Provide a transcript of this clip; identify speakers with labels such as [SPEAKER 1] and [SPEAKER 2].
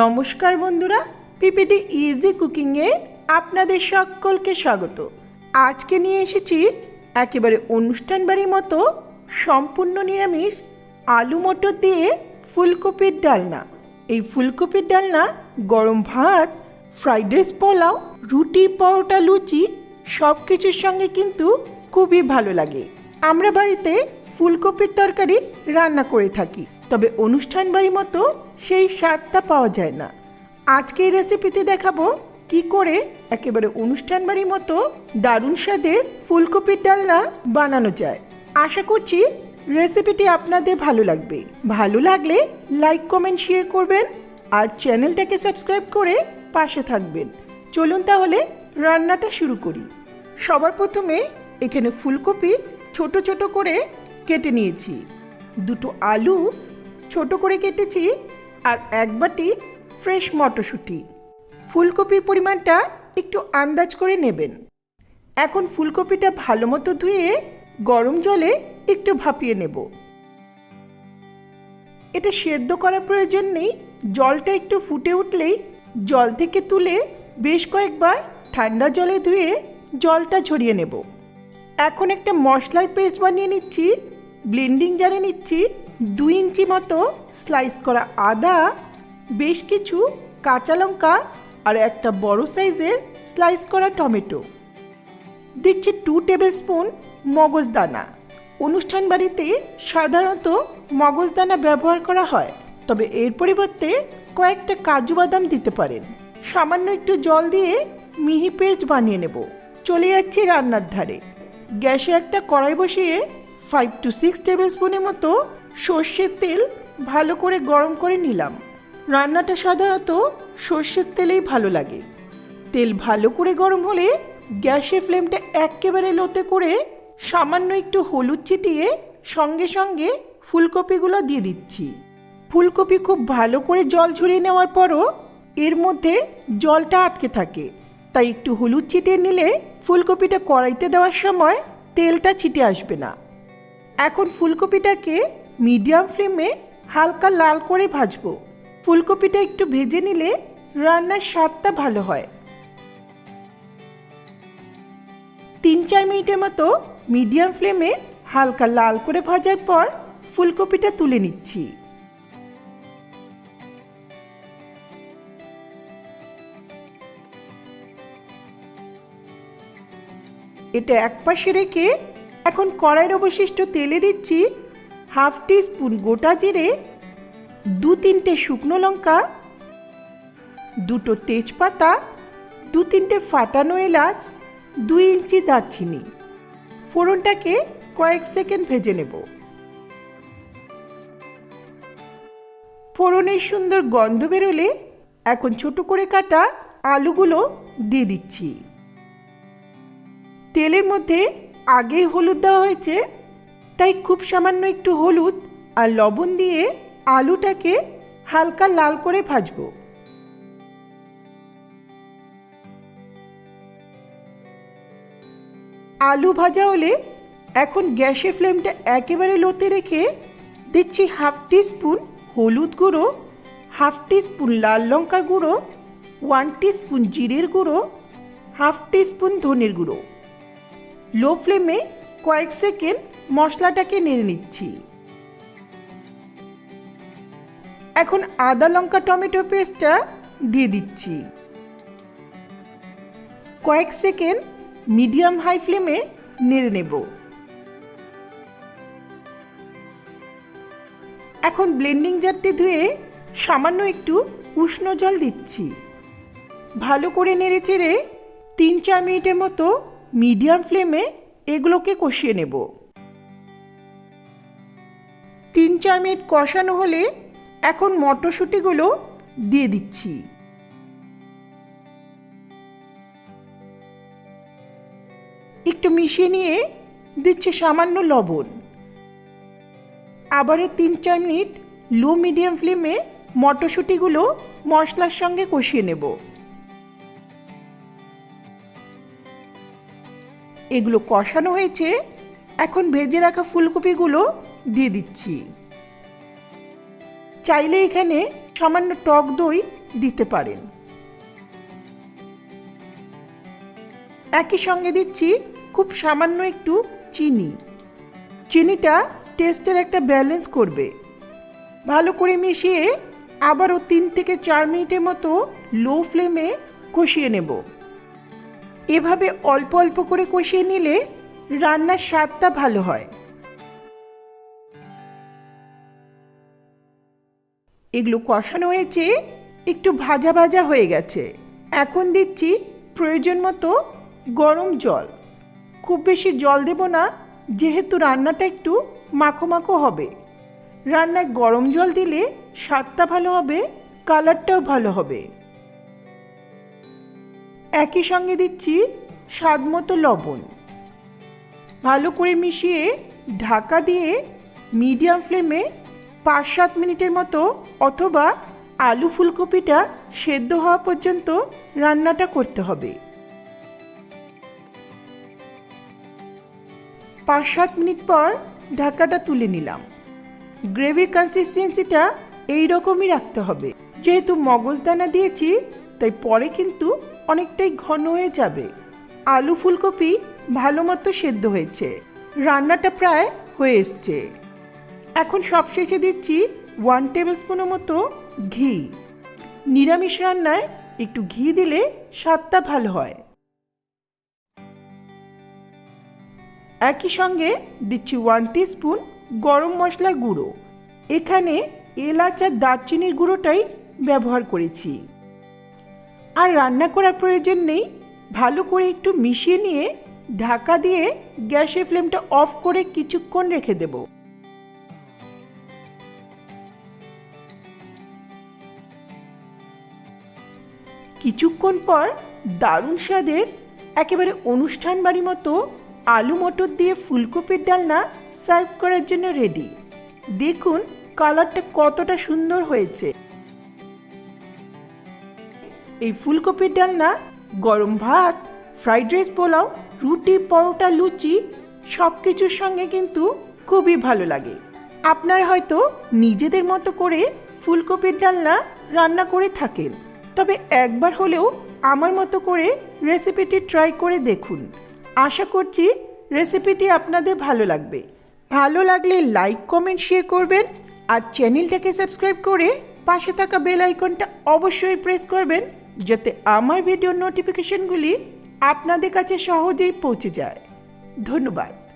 [SPEAKER 1] নমস্কার বন্ধুরা, PPT easy কুকিংয়ে আপনাদের সকলকে স্বাগত। আজকে নিয়ে এসেছি একেবারে অনুষ্ঠান বাড়ির মতো সম্পূর্ণ নিরামিষ আলু মটর দিয়ে ফুলকপির ডালনা। এই ফুলকপির ডালনা, গরম ভাত ফ্রাইড রাইস পোলাও, রুটি, পরোটা, লুচি সব কিছুর সঙ্গে কিন্তু খুবই ভালো লাগে। আমরা বাড়িতে ফুলকপির তরকারি রান্না করে থাকি। তবে অনুষ্ঠান বাড়ি মতো সেই স্বাদটা পাওয়া যায় না। আজকে এই রেসিপিতে দেখাবো কি করে একেবারে অনুষ্ঠান বাড়ির মতো দারুণ স্বাদের ফুলকপির ডালনা বানানো যায়। আশা করছি রেসিপিটি আপনাদের ভালো লাগবে। ভালো লাগলে লাইক কমেন্ট শেয়ার করবেন আর চ্যানেলটাকে সাবস্ক্রাইব করে পাশে থাকবেন। চলুন তাহলে রান্নাটা শুরু করি। সবার প্রথমে এখানে ফুলকপি ছোট ছোট করে কেটে নিয়েছি। দুটো আলু ছোট করে কেটেছি আর এক বাটি ফ্রেশ মটরশুঁটি। ফুলকপির পরিমাণটা একটু আন্দাজ করে নেবেন। এখন ফুলকপিটা ভালো মতো ধুয়ে গরম জলে একটু ভাপিয়ে নেব। এটা সেদ্ধ করার প্রয়োজন নেই, জলটা একটু ফুটে উঠলেই জল থেকে তুলে বেশ কয়েকবার ঠান্ডা জলে ধুয়ে জলটা ঝরিয়ে নেব। এখন একটা মশলার পেস্ট বানিয়ে নিচ্ছি, ব্লেন্ডিং জারে নিচ্ছি দুই ইঞ্চি মতো স্লাইস করা আদা, বেশ কিছু কাঁচা লঙ্কা আর একটা বড় সাইজের স্লাইস করা টমেটো। দিচ্ছি টু টেবিল স্পুন মগজদানা অনুষ্ঠান বাড়িতে সাধারণত মগজদানা ব্যবহার করা হয়, তবে এর পরিবর্তে কয়েকটা কাজু বাদাম দিতে পারেন। সামান্য একটু জল দিয়ে মিহি পেস্ট বানিয়ে নেব। চলে যাচ্ছি রান্নার ধারে। গ্যাসে একটা কড়াই বসিয়ে ফাইভ টু সিক্স টেবিল স্পুনের মতো সর্ষের তেল ভালো করে গরম করে নিলাম। রান্নাটা সাধারণত সর্ষের তেলেই ভালো লাগে। তেল ভালো করে গরম হলে গ্যাসের ফ্লেমটা একেবারে লোতে করে সামান্য একটু হলুদ ছিটিয়ে সঙ্গে সঙ্গে ফুলকপিগুলো দিয়ে দিচ্ছি। ফুলকপি খুব ভালো করে জল ঝরিয়ে নেওয়ার পরও এর মধ্যে জলটা আটকে থাকে। তাই একটু হলুদ ছিটিয়ে নিলে ফুলকপিটা কড়াইতে দেওয়ার সময় তেলটা ছিটে আসবে না। এখন ফুলকপিটাকে মিডিয়াম ফ্লেমে হালকা লাল করে ভাজবো। ফুলকপিটা একটু ভেজে নিলে রান্নার স্বাদটা ভালো হয়। তিন চার মিনিটের মতো মিডিয়াম ফ্লেমে হালকা লাল করে ভাজার পর ফুলকপিটা তুলে নিচ্ছি। এটা এক পাশে রেখে এখন কড়াইয়ের অবশিষ্ট তেলে দিচ্ছি হাফ টি স্পুন গোটা জিরে, দু তিনটে শুকনো লঙ্কা, দুটো তেজপাতা, দু তিনটে ফাটানো এলাচ, দুই ইঞ্চি দারচিনি। ফোড়নটাকে কয়েক সেকেন্ড ভেজে নেব। ফোড়নের সুন্দর গন্ধ বেরোলে এখন ছোট করে কাটা আলুগুলো দিয়ে দিচ্ছি। তেলের মধ্যে আগেই হলুদ দেওয়া হয়েছে তাই খুব সামান্য একটু হলুদ আর লবণ দিয়ে আলুটাকে হালকা লাল করে ভাজবো। আলু ভাজা হলে এখন গ্যাসের ফ্লেমটা একেবারে লোতে রেখে দিচ্ছি হাফ টি স্পুন হলুদ গুঁড়ো, হাফ টি স্পুন লাল লঙ্কা গুঁড়ো, ওয়ান টি স্পুন জিরের গুঁড়ো, হাফ টি স্পুন ধনের গুঁড়ো। লো ফ্লেমে কয়েক সেকেন্ড মশলাটাকে নেড়ে নিচ্ছি। এখন আদা, লঙ্কা, টমেটো পেস্টটা দিয়ে দিচ্ছি। কয়েক সেকেন্ড মিডিয়াম হাই ফ্লেমে নেড়ে নেব। এখন ব্লেন্ডিং জারটি ধুয়ে সামান্য একটু উষ্ণ জল দিচ্ছি। ভালো করে নেড়ে চেড়ে তিন চার মিনিটের মতো মিডিয়াম ফ্লেমে এগুলোকে কষিয়ে নেব। তিন চার মিনিট কষানো হলে এখন মটরশুঁটিগুলো দিয়ে দিচ্ছি। একটু মিশিয়ে নিয়ে দিচ্ছি সামান্য লবণ। আবারও তিন চার মিনিট লো মিডিয়াম ফ্লেমে মটরশুঁটিগুলো মশলার সঙ্গে কষিয়ে নেব। এগুলো কষানো হয়েছে, এখন ভেজে রাখা ফুলকপিগুলো দিয়ে দিচ্ছি। চাইলে এখানে সামান্য টক দই দিতে পারেন। একই সঙ্গে দিচ্ছি খুব সামান্য একটু চিনি। চিনিটা টেস্টের একটা ব্যালেন্স করবে। ভালো করে মিশিয়ে আবারও তিন থেকে চার মিনিটের মতো লো ফ্লেমে কষিয়ে নেব। এভাবে অল্প অল্প করে কষিয়ে নিলে রান্নার স্বাদটা ভালো হয়। এগুলো কষানো হয়েছে, একটু ভাজা ভাজা হয়ে গেছে। এখন দিচ্ছি প্রয়োজন মতো গরম জল। খুব বেশি জল দেব না, যেহেতু রান্নাটা একটু মাখো মাখো হবে। রান্নায় গরম জল দিলে স্বাদটা ভালো হবে, কালারটাও ভালো হবে। একই সঙ্গে দিচ্ছি স্বাদ মতো লবণ। ভালো করে মিশিয়ে ঢাকা দিয়ে মিডিয়াম ফ্লেমে পাঁচ সাত মিনিটের মতো অথবা আলু ফুলকপিটা সেদ্ধ হওয়া পর্যন্ত রান্নাটা করতে হবে। পাঁচ সাত মিনিট পর ঢাকাটা তুলে নিলাম। গ্রেভির কনসিস্টেন্সিটা এই রকমই রাখতে হবে। যেহেতু মগজদানা দিয়েছি, তাই পরে কিন্তু অনেকটাই ঘন হয়ে যাবে। আলু ফুলকপি ভালো মতো সেদ্ধ হয়েছে। রান্নাটা প্রায় হয়ে এসছে। এখন সবশেষে দিচ্ছি ওয়ান টেবিল স্পুনের মতো ঘি। নিরামিষ রান্নায় একটু ঘি দিলে স্বাদটা ভালো হয়। একই সঙ্গে দিচ্ছি ওয়ান স্পুন গরম মশলা গুঁড়ো। এখানে এলাচ আর দারচিনির গুঁড়োটাই ব্যবহার করেছি। আর রান্না করার প্রয়োজন নেই। ভালো করে একটু মিশিয়ে নিয়ে ঢাকা দিয়ে গ্যাসের ফ্লেমটা অফ করে কিছুক্ষণ রেখে দেব। কিছুক্ষণ পর দারুণ স্বাদের একেবারে অনুষ্ঠান বাড়ি মতো আলু মটর দিয়ে ফুলকপির ডালনা সার্ভ করার জন্য রেডি। দেখুন, কালারটা কতটা সুন্দর হয়েছে। এই ফুলকপির ডালনা, গরম ভাত, ফ্রাইড রাইস পোলাও, রুটি, পরোটা, লুচি সব কিছুর সঙ্গে কিন্তু খুবই ভালো লাগে। আপনারা হয়তো নিজেদের মতো করে ফুলকপির ডালনা রান্না করে থাকেন, তবে একবার হলেও আমার মতো করে রেসিপিটি ট্রাই করে দেখুন। আশা করছি রেসিপিটি আপনাদের ভালো লাগবে। ভালো লাগলে লাইক, কমেন্ট, শেয়ার করবেন আর চ্যানেলটাকে সাবস্ক্রাইব করে পাশে থাকা বেল আইকনটা অবশ্যই প্রেস করবেন যাতে আমার ভিডিও নোটিফিকেশনগুলি আপনাদের কাছে সহজেই পৌঁছে যায়। ধন্যবাদ।